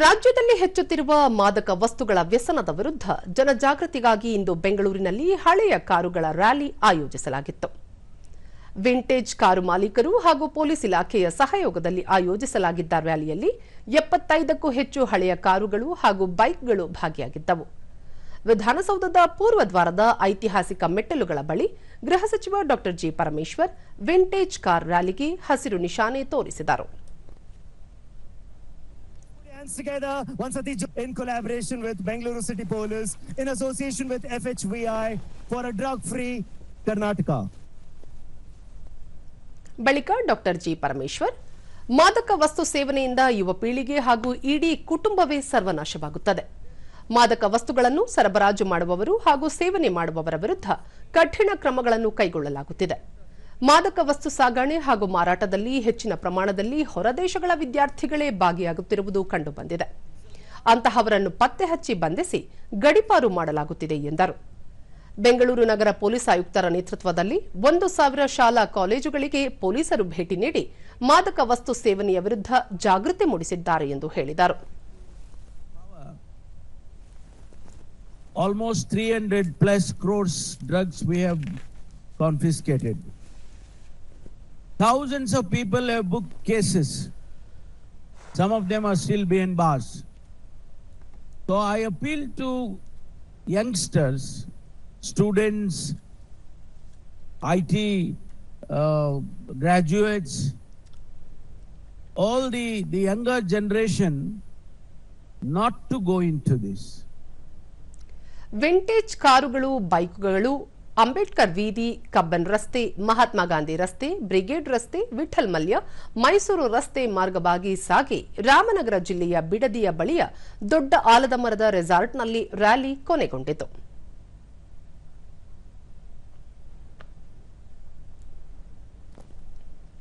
ರಾಜ್ಯದಲ್ಲಿ ಹೆಚ್ಚುತ್ತಿರುವ ಮಾದಕ ವಸ್ತುಗಳ ವ್ಯಸನದ ವಿರುದ್ಧ ಜನಜಾಗೃತಿಗಾಗಿ ಇಂದು ಬೆಂಗಳೂರಿನಲ್ಲಿ ಹಳೆಯ ಕಾರುಗಳ ರ್ಯಾಲಿ ಆಯೋಜಿಸಲಾಗಿತ್ತು. ವಿಂಟೇಜ್ ಕಾರು ಮಾಲೀಕರು ಹಾಗೂ ಪೊಲೀಸ್ ಇಲಾಖೆಯ ಸಹಯೋಗದಲ್ಲಿ ಆಯೋಜಿಸಲಾಗಿದ್ದ ರ್ಯಾಲಿಯಲ್ಲಿ ಎಪ್ಪತ್ತೈದಕ್ಕೂ ಹೆಚ್ಚು ಹಳೆಯ ಕಾರುಗಳು ಹಾಗೂ ಬೈಕ್ಗಳು ಭಾಗಿಯಾಗಿದ್ದವು. ವಿಧಾನಸೌಧದ ಪೂರ್ವ ದ್ವಾರದ ಐತಿಹಾಸಿಕ ಮೆಟ್ಟಲುಗಳ ಬಳಿ ಗೃಹ ಸಚಿವ ಡಾ ಜಿ ಪರಮೇಶ್ವರ್ ವಿಂಟೇಜ್ ಕಾರ್ ರ್ಯಾಲಿಗೆ ಹಸಿರು ನಿಶಾನೆ ತೋರಿಸಿದರು. Hands together once in collaboration with Bengaluru City Police in association with FHVI for a drug-free Karnataka. ಬಳಿಕ ಡಾಕ್ಟರ್ ಜಿ ಪರಮೇಶ್ವರ್ ಮಾದಕ ವಸ್ತು ಸೇವನೆಯಿಂದ ಯುವ ಪೀಳಿಗೆ ಹಾಗೂ ಇಡೀ ಕುಟುಂಬವೇ ಸರ್ವನಾಶವಾಗುತ್ತದೆ ಮಾದಕ ವಸ್ತುಗಳನ್ನು ಸರಬರಾಜು ಮಾಡುವವರು ಹಾಗೂ ಸೇವನೆ ಮಾಡುವವರ ವಿರುದ್ಧ ಕಠಿಣ ಕ್ರಮಗಳನ್ನು ಕೈಗೊಳ್ಳಲಾಗುತ್ತಿದೆ ಮಾದಕ ವಸ್ತು ಸಾಗಣೆ ಹಾಗೂ ಮಾರಾಟದಲ್ಲಿ ಹೆಚ್ಚಿನ ಪ್ರಮಾಣದಲ್ಲಿ ಹೊರದೇಶಗಳ ವಿದ್ಯಾರ್ಥಿಗಳೇ ಭಾಗಿಯಾಗುತ್ತಿರುವುದು ಕಂಡುಬಂದಿದೆ. ಅಂತಹವರನ್ನು ಪತ್ತೆ ಹಚ್ಚಿ ಬಂಧಿಸಿ ಗಡಿಪಾರು ಮಾಡಲಾಗುತ್ತಿದೆ ಎಂದರು. ಬೆಂಗಳೂರು ನಗರ ಪೊಲೀಸ್ ಆಯುಕ್ತರ ನೇತೃತ್ವದಲ್ಲಿ ಒಂದು ಸಾವಿರ ಶಾಲಾ ಕಾಲೇಜುಗಳಿಗೆ ಪೊಲೀಸರು ಭೇಟಿ ನೀಡಿ ಮಾದಕ ವಸ್ತು ಸೇವನೆಯ ವಿರುದ್ಧ ಜಾಗೃತಿ ಮೂಡಿಸಿದ್ದಾರೆ ಎಂದು ಹೇಳಿದರು. Almost 300 plus crores drugs have confiscated. Thousands of people have booked cases. Some of them are still behind bars. So I appeal to youngsters, students, IT uh, graduates, all the, the younger generation not to go into this. Vintage ಕಾರುಗಳು ಬೈಕ್ಗಳು Ambedkar ವೀದಿ Cubbon ರಸ್ತೆ, ಮಹಾತ್ಮ ಗಾಂಧಿ ರಸ್ತೆ, brigade ರಸ್ತೆ, ವಿಠಲ್ ಮಲ್ಯ, ಮೈಸೂರು ರಸ್ತೆ ಮಾರ್ಗವಾಗಿ ಸಾಗಿ ರಾಮನಗರ ಜಿಲ್ಲೆಯ ಬಿಡದಿಯ ಬಳಿಯ ದೊಡ್ಡ ಆಲದ ಮರದ ರೆಸಾರ್ಟ್ನಲ್ಲಿ ರ್ಯಾಲಿ ಕೊನೆಗೊಂಡಿತು.